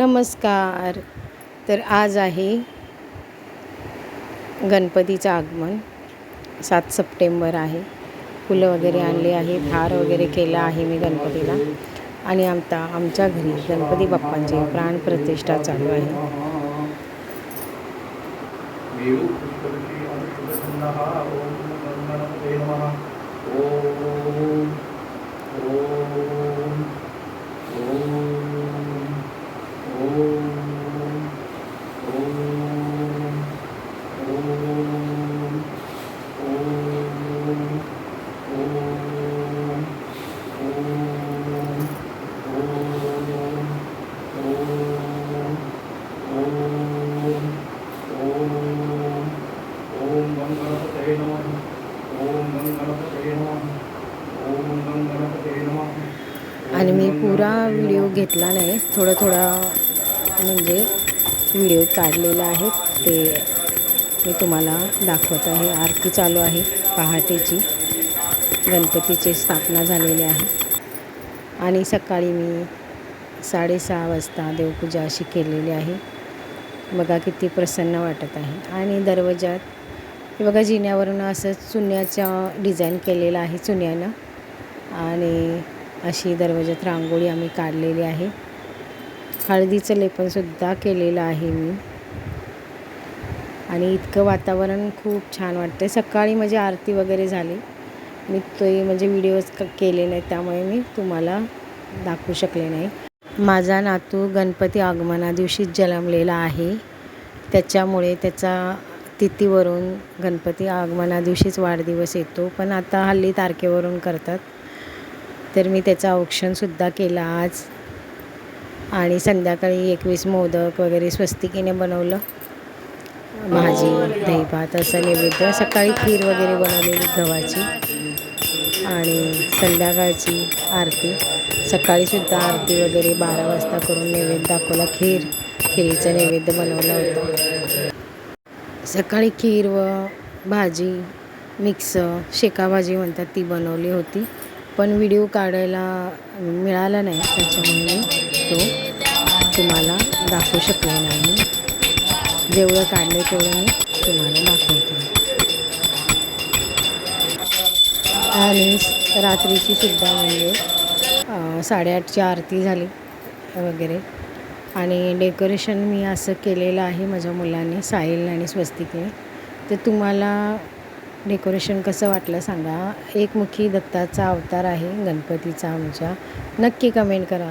नमस्कार. तर आज आहे गणपतीचं आगमन. सात सप्टेंबर आहे. फुलं वगैरे आणले आहे हार वगैरे केला आहे मी गणपतीला. आणि आमचा आमच्या घरी गणपती बाप्पांची प्राणप्रतिष्ठा चालू आहे. गं गणपतये नमः। ॐ गं गणपतये नमः। ॐ गं गणपतये नमः। आणि मी पुरा व्हिडिओ घेतला नाही थोडं थोडा म्हणजे व्हिडिओ काढलेला आहे ते मी तुम्हाला दाखवत आहे. आरती चालू आहे पहाटेची. गणपतीची स्थापना झालेली आहे. आणि सकाळी मी साडेसहा वाजता देवपूजा अशी केलेली आहे. बघा किती प्रसन्न वाटत आहे. आणि दरवाजात हे बघा जिन्यावरून असं चुन्याचा डिझाईन केलेलं आहे चुन्यानं. आणि अशी दरवाजात रांगोळी आम्ही काढलेली आहे. हळदीचं लेपनसुद्धा केलेलं आहे मी. आणि इतकं वातावरण खूप छान वाटतं सकाळी म्हणजे आरती वगैरे झाली. मी ते म्हणजे व्हिडिओज क केले नाही त्यामुळे मी तुम्हाला दाखवू शकले नाही. माझा नातू गणपती आगमना दिवशीच जन्मलेला आहे. त्याच्यामुळे त्याचा तिथीवरून गणपती आगमना दिवशीच वाढदिवस येतो पण आता हल्ली तारखेवरून करतात. तर मी त्याचं औक्षणसुद्धा केला आज. आणि संध्याकाळी एकवीस मोदक वगैरे स्वस्तिकीने बनवलं. भाजी दहीभात असं नैवेद्य. सकाळी खीर वगैरे बनवलेली गव्हाची. आणि संध्याकाळची आरती. सकाळीसुद्धा आरती वगैरे बारा वाजता करून नैवेद्य दाखवला. खीर खिरीचं नैवेद्य बनवलं होतं. सकाळी खीर व भाजी मिक्स शेकाभाजी म्हणतात ती बनवली होती. पण व्हिडिओ काढायला मिळाला नाही त्याच्यामुळे मी तो तुम्हाला दाखवू शकले नाही जेवढं काढलं तेवढं मी तुम्हाला दाखवते. आणि रात्रीची सुद्धा म्हणजे साडेआठची आरती झाली वगैरे. आणि डेकोरेशन मी असं केलेलं आहे माझ्या मुलांनी साहिल आणि स्वस्तिकने. तर तुम्हाला डेकोरेशन कसं वाटलं सांगा. एकमुखी दत्ताचा अवतार आहे गणपतीचा आमच्या. नक्की कमेंट करा.